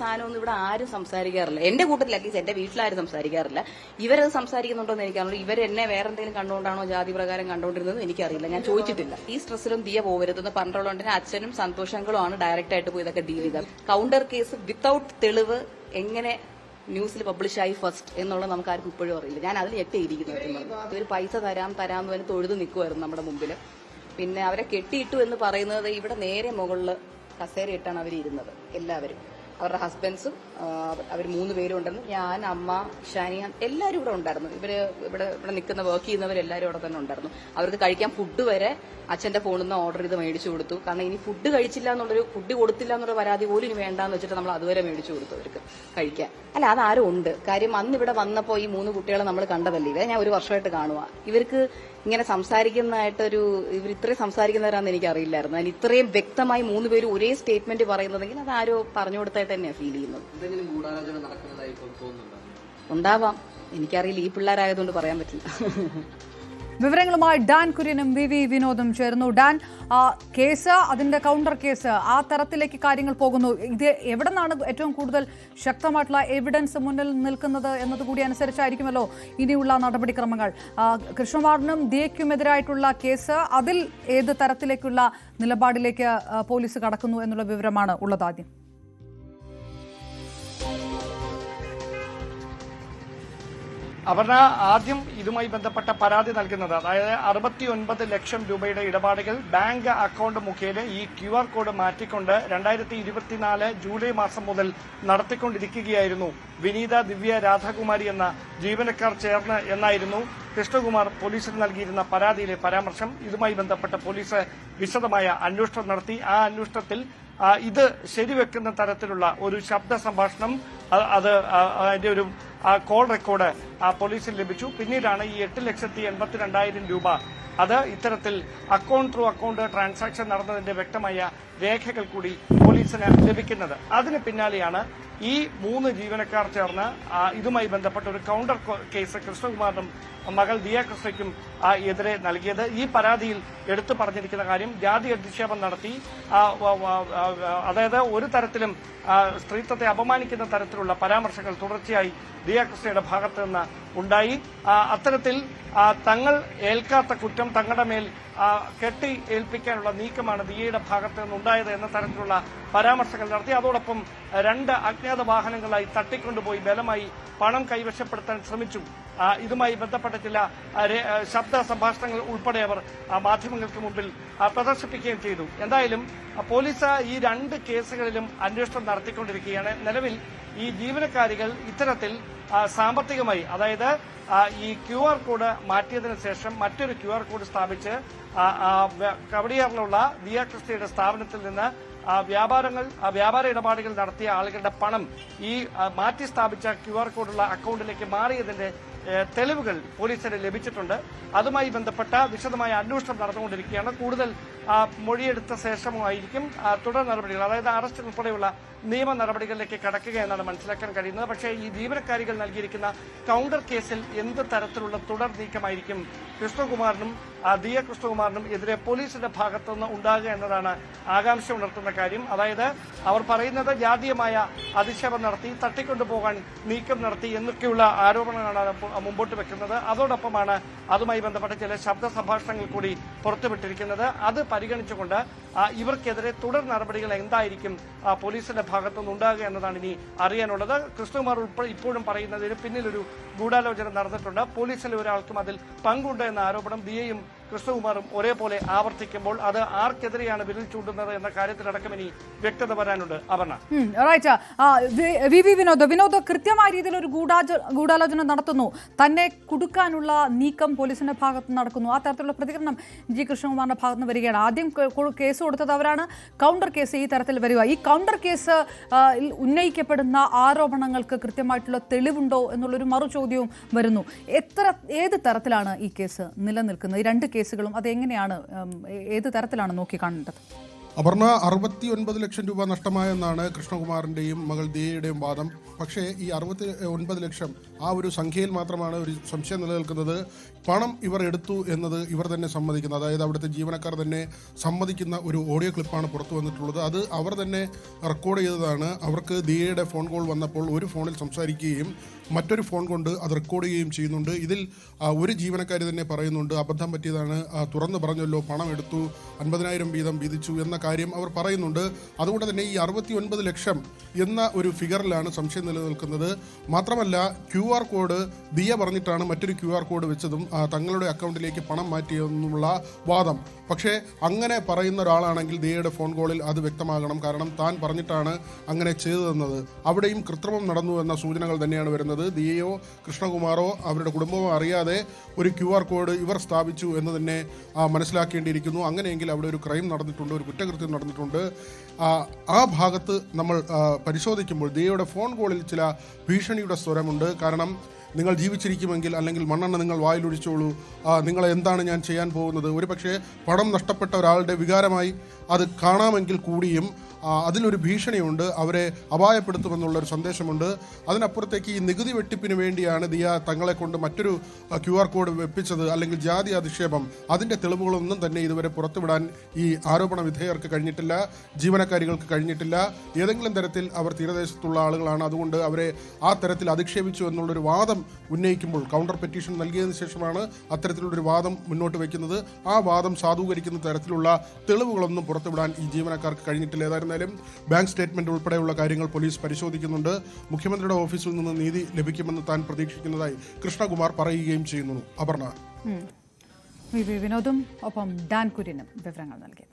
സാധനമൊന്നും ഇവിടെ ആരും സംസാരിക്കാറില്ല. എന്റെ കൂട്ടത്തിൽ അറ്റ്ലീസ്റ്റ് എന്റെ വീട്ടിലാരും സംസാരിക്കാറില്ല. ഇവരത് സംസാരിക്കുന്നുണ്ടോ എന്ന് എനിക്കറിയില്ല ഇവർ എന്നെ വേറെ എന്തെങ്കിലും കണ്ടുകൊണ്ടാണോ ജാതി പ്രകാരം കണ്ടുകൊണ്ടിരുന്നത് എനിക്കറിയില്ല. ഞാൻ ചോദിച്ചിട്ടില്ല. ഈ സ്ട്രെസ്സിലും ദിയ പോകരുതെന്ന് പറഞ്ഞുള്ളതുകൊണ്ട് അച്ഛനും സന്തോഷങ്ങളും ആണ് ഡയറക്റ്റ് ആയിട്ട് പോയി ഇതൊക്കെ ഡീൽ ചെയ്തത്. കൗണ്ടർ കേസ് വിത്തൌട്ട് തെളിവ് എങ്ങനെ ന്യൂസിൽ പബ്ലിഷായി ഫസ്റ്റ് എന്നുള്ളത് നമുക്ക് ആർക്കും ഇപ്പോഴും അറിയില്ല. ഞാൻ അതിൽ ഞെട്ടിയിരിക്കുന്നു ഇവർ പൈസ തരാം തരാം എന്ന് തൊഴുതു നിൽക്കുമായിരുന്നു നമ്മുടെ മുമ്പിൽ പിന്നെ അവരെ കെട്ടിയിട്ടു എന്ന് പറയുന്നത് ഇവിടെ നേരെ മുകളിൽ കസേരയിട്ടാണ് അവർ ഇരുന്നത് എല്ലാവരും. അവരുടെ ഹസ്ബൻഡ്സും അവർ മൂന്ന് പേരും ഉണ്ടെന്ന്. ഞാൻ അമ്മ ഷാനിയ എല്ലാവരും ഇവിടെ ഉണ്ടായിരുന്നു. ഇവർ ഇവിടെ ഇവിടെ നിൽക്കുന്ന വർക്ക് ചെയ്യുന്നവരെല്ലാവരും അവിടെ തന്നെ ഉണ്ടായിരുന്നു. അവർക്ക് കഴിക്കാൻ ഫുഡ് വരെ അച്ഛന്റെ ഫോണിൽ നിന്ന് ഓർഡർ ചെയ്ത് മേടിച്ചു കൊടുത്തു. കാരണം ഇനി ഫുഡ് കഴിച്ചില്ല എന്നുള്ളൊരു ഫുഡ് കൊടുത്തില്ല എന്നുള്ള പരാതി പോലും ഇനി വേണ്ടാന്ന് വെച്ചിട്ട് നമ്മൾ അതുവരെ മേടിച്ചു കൊടുത്തു അവർക്ക് കഴിക്കാൻ. അല്ല അതാരും ഉണ്ട്. കാര്യം അന്ന് ഇവിടെ വന്നപ്പോൾ ഈ മൂന്ന് കുട്ടികളെ നമ്മൾ കണ്ടതല്ലേ? ഇവരെ ഞാൻ ഒരു വർഷമായിട്ട് കാണുക ഇവർക്ക് ഇങ്ങനെ സംസാരിക്കുന്നതായിട്ടൊരു ഇവർ ഇത്രയും സംസാരിക്കുന്നവരാന്ന് എനിക്ക് അറിയില്ലായിരുന്നു അതിന് ഇത്രയും വ്യക്തമായി മൂന്ന് പേര് ഒരേ സ്റ്റേറ്റ്മെന്റ് പറയുന്നതെങ്കിൽ അത് ആരോ പറഞ്ഞു കൊടുത്തായിട്ട് തന്നെയാണ് ഫീൽ ചെയ്യുന്നത്. ഉണ്ടാവാം. എനിക്കറിയില്ല. ഈ പിള്ളേരായതുകൊണ്ട് പറയാൻ പറ്റില്ല. വിവരങ്ങളുമായി ഡാൻ കുര്യനും വി വി വിനോദും ചേർന്നു. ഡാൻ കേസ് അതിന്റെ കൗണ്ടർ കേസ് ആ തരത്തിലേക്ക് കാര്യങ്ങൾ പോകുന്നു. ഇത് എവിടെ നിന്നാണ് ഏറ്റവും കൂടുതൽ ശക്തമായിട്ടുള്ള എവിഡൻസ് മുന്നിൽ നിൽക്കുന്നത് എന്നതുകൂടി അനുസരിച്ചായിരിക്കുമല്ലോ ഇനിയുള്ള നടപടിക്രമങ്ങൾ. കൃഷ്ണമാറിനും ദിയയ്ക്കുമെതിരായിട്ടുള്ള കേസ് അതിൽ ഏത് തരത്തിലേക്കുള്ള നിലപാടിലേക്ക് പോലീസ് കടക്കുന്നു എന്നുള്ള വിവരമാണ് ഉള്ളത് ആദ്യം. അപർണ ആദ്യം ഇതുമായി ബന്ധപ്പെട്ട പരാതി നൽകുന്നത്. അതായത് അറുപത്തി ഒൻപത് ലക്ഷം രൂപയുടെ ഇടപാടുകൾ ബാങ്ക് അക്കൗണ്ട് മുഖേന ഈ ക്യു ആർ കോഡ് മാറ്റിക്കൊണ്ട് രണ്ടായിരത്തി ഇരുപത്തിനാല് ജൂലൈ മാസം മുതൽ നടത്തിക്കൊണ്ടിരിക്കുകയായിരുന്നു. വിനീത ദിവ്യ രാധാകുമാരി എന്ന ജീവനക്കാർ ചേർന്ന് എന്നായിരുന്നു കൃഷ്ണകുമാർ പോലീസിന് നൽകിയിരുന്ന പരാതിയിലെ പരാമർശം ഇതുമായി ബന്ധപ്പെട്ട് പോലീസ് വിശദമായ അന്വേഷണം നടത്തി. ആ അന്വേഷണത്തിൽ ഇത് ശരിവെക്കുന്ന തരത്തിലുള്ള ഒരു ശബ്ദ സംഭാഷണം അത് അതിന്റെ ഒരു കോൾ റെക്കോർഡ് പോലീസിന് ലഭിച്ചു. പിന്നീടാണ് ഈ എട്ട് ലക്ഷത്തി എൺപത്തിരണ്ടായിരം രൂപ. അത് ഇത്തരത്തിൽ അക്കൗണ്ട് ത്രൂ അക്കൗണ്ട് ട്രാൻസാക്ഷൻ നടന്നതിന്റെ വ്യക്തമായ രേഖകൾ കൂടി പോലീസിന് ലഭിക്കുന്നത്. അതിന് പിന്നാലെയാണ് ഈ മൂന്ന് ജീവനക്കാർ ചേർന്ന് ഇതുമായി ബന്ധപ്പെട്ട ഒരു കൗണ്ടർ കേസ് കൃഷ്ണകുമാറിനും മകൾ ദിയ കൃഷ്ണയ്ക്കും എതിരെ നൽകിയത്. ഈ പരാതിയിൽ എടുത്തു പറഞ്ഞിരിക്കുന്ന കാര്യം ജാതി അധിക്ഷേപം നടത്തി അതായത് ഒരു തരത്തിലും സ്ത്രീത്വത്തെ അപമാനിക്കുന്ന തരത്തിലുള്ള പരാമർശങ്ങൾ തുടർച്ചയായി ദിയ കൃഷ്ണയുടെ ഭാഗത്ത് നിന്ന് ഉണ്ടായി അത്തരത്തിൽ തങ്ങൾ ഏൽക്കാത്ത കുറ്റം തങ്ങളുടെ മേൽ കെട്ടി ഏൽപ്പിക്കാനുള്ള നീക്കമാണ് ദിയയുടെ ഭാഗത്ത് നിന്നുണ്ടായത് എന്ന തരത്തിലുള്ള പരാമർശങ്ങൾ നടത്തി. അതോടൊപ്പം രണ്ട് അജ്ഞാത വാഹനങ്ങളായി തട്ടിക്കൊണ്ടുപോയി ബലമായി പണം കൈവശപ്പെടുത്താൻ ശ്രമിച്ചു. ഇതുമായി ബന്ധപ്പെട്ട ചില ശബ്ദ സംഭാഷണങ്ങൾ ഉൾപ്പെടെ അവർ മാധ്യമങ്ങൾക്ക് മുമ്പിൽ പ്രദർശിപ്പിക്കുകയും ചെയ്തു. എന്തായാലും പോലീസ് ഈ രണ്ട് കേസുകളിലും അന്വേഷണം നടത്തിക്കൊണ്ടിരിക്കുകയാണ്. നിലവിൽ ഈ ജീവനക്കാരികൾ ഇത്തരത്തിൽ സാമ്പത്തികമായി അതായത് ഈ ക്യു ആർ കോഡ് മാറ്റിയതിനു ശേഷം മറ്റൊരു ക്യു ആർ കോഡ് സ്ഥാപിച്ച് കവടിയാറിലുള്ള ദിയ ക്രിസ്റ്റിയുടെ സ്ഥാപനത്തിൽ നിന്ന് വ്യാപാരങ്ങൾ വ്യാപാര ഇടപാടുകൾ നടത്തിയ ആളുകളുടെ പണം ഈ മാറ്റി സ്ഥാപിച്ച ക്യു ആർ കോഡുള്ള അക്കൗണ്ടിലേക്ക് മാറിയതിന്റെ തെളിവുകൾ പോലീസിന് ലഭിച്ചിട്ടുണ്ട്. അതുമായി ബന്ധപ്പെട്ട വിശദമായ അന്വേഷണം നടന്നുകൊണ്ടിരിക്കുകയാണ്. കൂടുതൽ മൊഴിയെടുത്ത ശേഷമായിരിക്കും തുടർ നടപടികൾ അതായത് അറസ്റ്റ് ഉൾപ്പെടെയുള്ള നിയമ നടപടികളിലേക്ക് കടക്കുക എന്നാണ് മനസ്സിലാക്കാൻ കഴിയുന്നത്. പക്ഷേ ഈ ജീവനക്കാരികൾ നൽകിയിരിക്കുന്ന കൗണ്ടർ കേസിൽ എന്ത് തരത്തിലുള്ള തുടർ നീക്കമായിരിക്കും? കൃഷ്ണകുമാറിനും ദിയ കൃഷ്ണകുമാറിനും എതിരെ പോലീസിന്റെ ഭാഗത്തുനിന്ന് ഉണ്ടാകുക എന്നതാണ് ആകാംക്ഷ ഉണർത്തുന്ന കാര്യം. അതായത് അവർ പറയുന്നത് ജാതീയമായ അധിക്ഷേപം നടത്തി തട്ടിക്കൊണ്ടുപോകാൻ നീക്കം നടത്തി എന്നൊക്കെയുള്ള ആരോപണങ്ങളാണ് മുമ്പോട്ട് വെക്കുന്നത്. അതോടൊപ്പമാണ് അതുമായി ബന്ധപ്പെട്ട ചില ശബ്ദ സംഭാഷണങ്ങൾ കൂടി പുറത്തുവിട്ടിരിക്കുന്നത്. അത് പരിഗണിച്ചുകൊണ്ട് ഇവർക്കെതിരെ തുടർ നടപടികൾ എന്തായിരിക്കും പോലീസിന്റെ ഭാഗത്തുനിന്ന് ഉണ്ടാകുക എന്നതാണ് ഇനി അറിയാനുള്ളത്. കൃഷ്ണകുമാർ ഉൾപ്പെടെ ഇപ്പോഴും പറയുന്നതിന് പിന്നിലൊരു ഗൂഢാലോചന നടന്നിട്ടുണ്ട്. പോലീസിലെ ഒരാൾക്കും അതിൽ പങ്കുണ്ട് എന്ന ആരോപണം ദിയയും കൃഷ്ണകുമാറും ഒരേപോലെ ആവർത്തിക്കുമ്പോൾ അത് ആർക്കെതിരെയാണ് വിരൽ ചൂണ്ടുന്നത് എന്ന കാര്യത്തിലടക്കം ഇനി വ്യക്തത വരാനുണ്ട്. അപർണ. വിനോദ്. വിനോദ് കൃത്യമായ രീതിയിൽ ഒരു ഗൂഢാലോചന നടത്തുന്നു. തന്നെ കുടുക്കാനുള്ള നീക്കം പോലീസിന്റെ ഭാഗത്ത് നടക്കുന്നു. ആ തരത്തിലുള്ള പ്രതികരണം ജി കൃഷ്ണകുമാറിന്റെ ഭാഗത്ത് നിന്ന് വരികയാണ്. ആദ്യം കേസ് കൊടുത്തത് അവരാണ്. കൗണ്ടർ കേസ് ഈ തരത്തിൽ വരിക. ഈ കൗണ്ടർ കേസ് ഉന്നയിക്കപ്പെടുന്ന ആരോപണങ്ങൾക്ക് കൃത്യമായിട്ടുള്ള തെളിവുണ്ടോ എന്നുള്ളൊരു മറു ചോദ്യവും വരുന്നു. എത്ര ഏത് തരത്തിലാണ് ഈ കേസ് നിലനിൽക്കുന്നത്? ഈ രണ്ട് കേസുകളും അതെങ്ങനെയാണ് ഏത് തരത്തിലാണ് നോക്കി കാണേണ്ടത്? അപർണ അറുപത്തി ഒൻപത് ലക്ഷം രൂപ നഷ്ടമായെന്നാണ് കൃഷ്ണകുമാറിന്റെയും മകൾ ദിയയുടെയും വാദം. പക്ഷേ ഈ അറുപത്തി ഒൻപത് ലക്ഷം ആ ഒരു സംഖ്യയിൽ മാത്രമാണ് ഒരു സംശയം നിലനിൽക്കുന്നത്. പണം ഇവർ എടുത്തു എന്നത് ഇവർ തന്നെ സമ്മതിക്കുന്നത് അതായത് അവിടുത്തെ ജീവനക്കാർ തന്നെ സമ്മതിക്കുന്ന ഒരു ഓഡിയോ ക്ലിപ്പാണ് പുറത്തു വന്നിട്ടുള്ളത്. അത് അവർ തന്നെ റെക്കോർഡ് ചെയ്തതാണ്. അവർക്ക് ദിയയുടെ ഫോൺ കോൾ വന്നപ്പോൾ ഒരു ഫോണിൽ സംസാരിക്കുകയും മറ്റൊരു ഫോൺ കൊണ്ട് അത് റെക്കോർഡ് ചെയ്യുകയും ചെയ്യുന്നുണ്ട്. ഇതിൽ ഒരു ജീവനക്കാരി തന്നെ പറയുന്നുണ്ട് അബദ്ധം പറ്റിയതാണ് തുറന്നു പറഞ്ഞല്ലോ പണം എടുത്തു അൻപതിനായിരം വീതം വീതിച്ചു എന്ന കാര്യം അവർ പറയുന്നുണ്ട്. അതുകൊണ്ട് തന്നെ ഈ അറുപത്തി ഒൻപത് ലക്ഷം എന്ന ഒരു ഫിഗറിലാണ് സംശയം നിലനിൽക്കുന്നത്. മാത്രമല്ല ക്യു ആർ കോഡ് ദിയ പറഞ്ഞിട്ടാണ് മറ്റൊരു ക്യു ആർ കോഡ് വെച്ചതും തങ്ങളുടെ അക്കൗണ്ടിലേക്ക് പണം മാറ്റിയെന്നുള്ള വാദം. പക്ഷേ അങ്ങനെ പറയുന്ന ഒരാളാണെങ്കിൽ ദിയയുടെ ഫോൺ കോളിൽ അത് വ്യക്തമാകണം. കാരണം താൻ പറഞ്ഞിട്ടാണ് അങ്ങനെ ചെയ്തതെന്നത്. അവിടെയും കൃത്രിമം നടന്നു എന്ന സൂചനകൾ തന്നെയാണ് വരുന്നത്. ദിയയോ കൃഷ്ണകുമാറോ അവരുടെ കുടുംബമോ അറിയാതെ ഒരു ക്യു ആർ കോഡ് ഇവർ സ്ഥാപിച്ചു എന്ന് തന്നെ മനസ്സിലാക്കേണ്ടിയിരിക്കുന്നു. അങ്ങനെയെങ്കിൽ അവിടെ ഒരു ക്രൈം നടന്നിട്ടുണ്ട് ഒരു കുറ്റകൃത്യം നടന്നിട്ടുണ്ട്. ആ, ഭാഗത്ത് നമ്മൾ പരിശോധിക്കുമ്പോൾ ദിയയുടെ ഫോൺ കോളിൽ ചില ഭീഷണിയുടെ സ്വരമുണ്ട്. കാരണം നിങ്ങൾ ജീവിച്ചിരിക്കുമെങ്കിൽ അല്ലെങ്കിൽ മണ്ണെണ്ണ നിങ്ങൾ വായിലൊഴിച്ചോളൂ നിങ്ങൾ എന്താണ് ഞാൻ ചെയ്യാൻ പോകുന്നത്? ഒരു പക്ഷേ പണം നഷ്ടപ്പെട്ട ഒരാളുടെ വികാരമായി അത് കാണാമെങ്കിൽ കൂടിയും അതിലൊരു ഭീഷണിയുണ്ട്. അവരെ അപായപ്പെടുത്തുമെന്നുള്ളൊരു സന്ദേശമുണ്ട്. അതിനപ്പുറത്തേക്ക് ഈ നികുതി വെട്ടിപ്പിന് വേണ്ടിയാണ് ദിയ തങ്ങളെ കൊണ്ട് മറ്റൊരു ക്യു ആർ കോഡ് വെപ്പിച്ചത് അല്ലെങ്കിൽ ജാതി അധിക്ഷേപം. അതിന്റെ തെളിവുകളൊന്നും തന്നെ ഇതുവരെ പുറത്തുവിടാൻ ഈ ആരോപണ വിധേയർക്ക് കഴിഞ്ഞിട്ടില്ല ജീവനക്കാരികൾക്ക് കഴിഞ്ഞിട്ടില്ല. ഏതെങ്കിലും തരത്തിൽ അവർ തീരദേശത്തുള്ള ആളുകളാണ്. അതുകൊണ്ട് അവരെ ആ തരത്തിൽ അധിക്ഷേപിച്ചു എന്നുള്ളൊരു വാദം ഉന്നയിക്കുമ്പോൾ കൗണ്ടർ പെറ്റീഷൻ നൽകിയതിനു ശേഷമാണ് അത്തരത്തിലുള്ളൊരു വാദം മുന്നോട്ട് വയ്ക്കുന്നത് ആ വാദം സാധൂകരിക്കുന്ന തരത്തിലുള്ള തെളിവുകളൊന്നും പുറത്തുവിടാൻ ഈ ജീവനക്കാർക്ക് കഴിഞ്ഞിട്ടില്ല. ഏതായിരുന്നാലും ബാങ്ക് സ്റ്റേറ്റ്മെന്റ് ഉൾപ്പെടെയുള്ള കാര്യങ്ങൾ പോലീസ് പരിശോധിക്കുന്നുണ്ട്. മുഖ്യമന്ത്രിയുടെ ഓഫീസിൽ നിന്ന് നീതി ലഭിക്കുമെന്ന് താൻ പ്രതീക്ഷിക്കുന്നതായി കൃഷ്ണകുമാർ പറയുകയും ചെയ്യുന്നു. അപർണ. വിനോദും ഒപ്പം ഡാൻ കുര്യനും വിവരങ്ങൾ നൽകി.